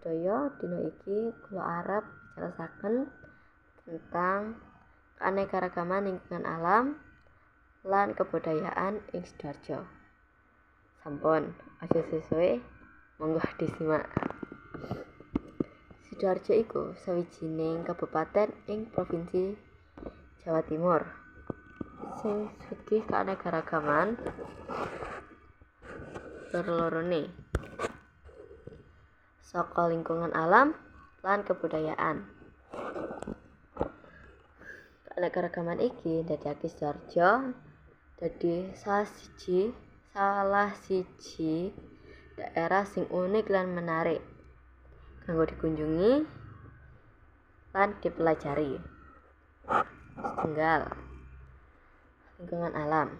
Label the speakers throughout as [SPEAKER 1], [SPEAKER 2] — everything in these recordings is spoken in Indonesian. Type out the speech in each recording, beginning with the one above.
[SPEAKER 1] Sedaya dina iki kula arep jelasaken tentang keanekaragaman lingkungan alam lan kebudayaan ing Sidoarjo. Sampun, aja sesuai, monggo disimak. Sidoarjo iku sawijining kabupaten ing Provinsi Jawa Timur. Sing sugih keanekaragaman berlorone saka lingkungan alam lan kebudayaan. Keanekaragaman iki ndadekake Sidoarjo dadi salah siji salah siji daerah sing unik lan menarik kanggo dikunjungi lan dipelajari. Setunggal lingkungan alam.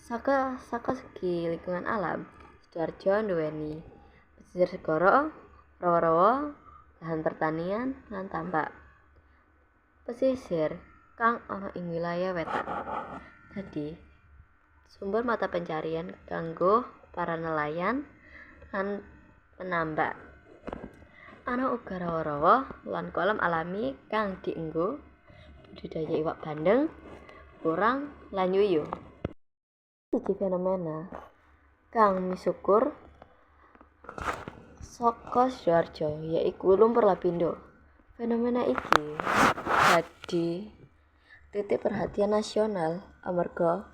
[SPEAKER 1] Saka saka segi lingkungan alam, Sidoarjo nduweni pesisir segara, rawa-rawa, lahan pertanian, lan tambak. Pesisir kang ana ing wilayah wetan. Dadi sumber mata pencarian kanggo para nelayan lan penambak. Ana uga rawa-rawa lan kolam alami kang dienggo budidaya iwak bandeng, urang, lan yuyu. Siji fenomena kang misukur saka Sidoarjo yaiku lumpur lapindo. Fenomena iki dadi titik perhatian nasional amarga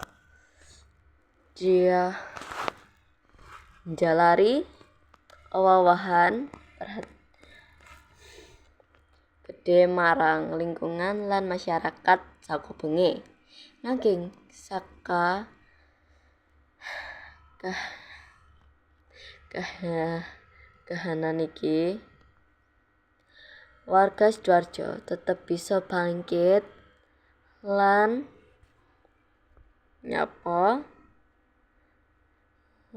[SPEAKER 1] dia njalari owawahan gede marang lingkungan lan masyarakat sakubenge. Nanging saka kah kah kahanan iki warga Sidoarjo tetep bisa bangkit lan nyapa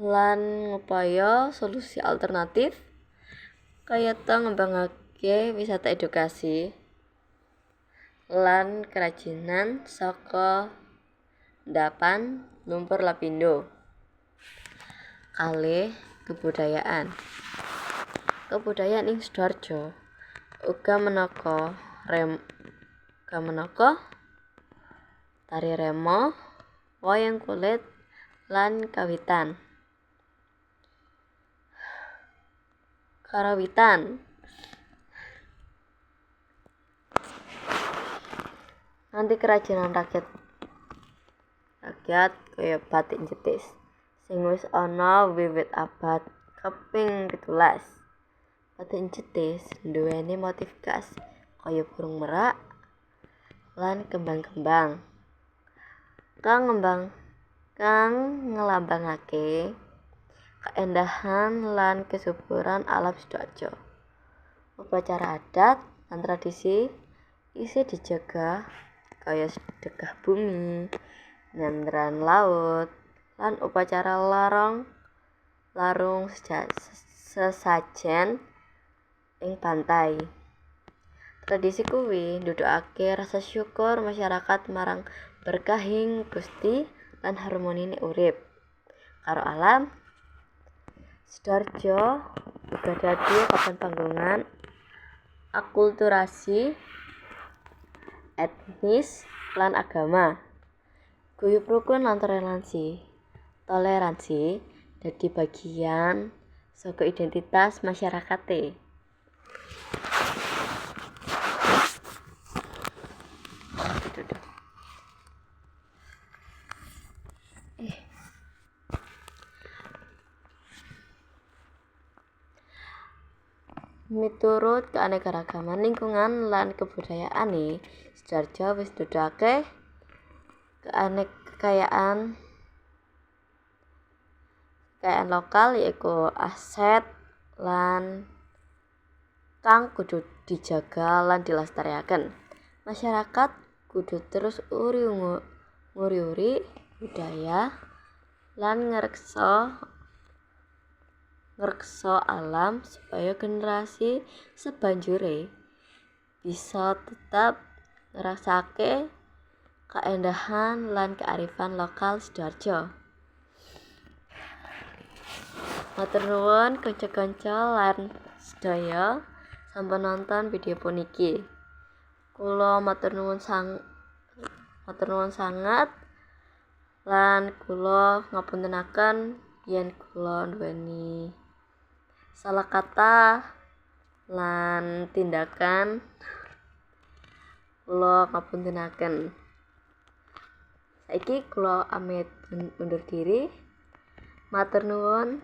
[SPEAKER 1] lan ngupaya solusi alternatif kayata ngembangake wisata edukasi lan kerajinan saka endapan lumpur lapindo. Kalih kebudayaan. Kebudayaan ing Sidoarjo uga menaka rem uga menaka tari remo, wayang kulit, lan kawitan. Karawitan nganti kerajinan rakyat rakyat kaya batik jetis sing wis ana wiwit abad kaping 17. Batik jetis nduweni motif khas kaya burung merak lan kembang-kembang kang ngembang kang ngelambangake keendahan lan kesuburan alam Sidoarjo. Upacara adat lan tradisi isih dijaga kaya sedekah bumi, nyandran laut, lan upacara larong larung sesajen ing pantai. Tradisi kuwi nduduhake rasa syukur masyarakat marang berkahing Gusti lan harmonine urip karo alam. Sidoarjo uga dadi papan panggonan akulturasi etnis lan agama. Guyub rukun lan toleransi. Toleransi dadi bagian saka identitas masyarakate. Miturut keanekaragaman lingkungan lan kebudayaane, Sidoarjo wis nduduhake keanekayaan kekayaan lokal yaiku aset lan kang kudu dijaga lan dilestarekaken. Masyarakat kudu terus uri nguri-uri budaya lan ngreksa ngreksa alam supaya generasi sebanjure bisa tetap ngrasake kaendahan lan kearifan lokal Sidoarjo. Matur nuwun kanca-kanca lan sedaya sampun nonton video puniki. Kula matur nuwun sang matur nuwun sangat lan kula ngapuntenaken yen kula duweni salah kata lan tindakan kula ngapuntenaken. Saiki kula amit undur diri. Matur nuwun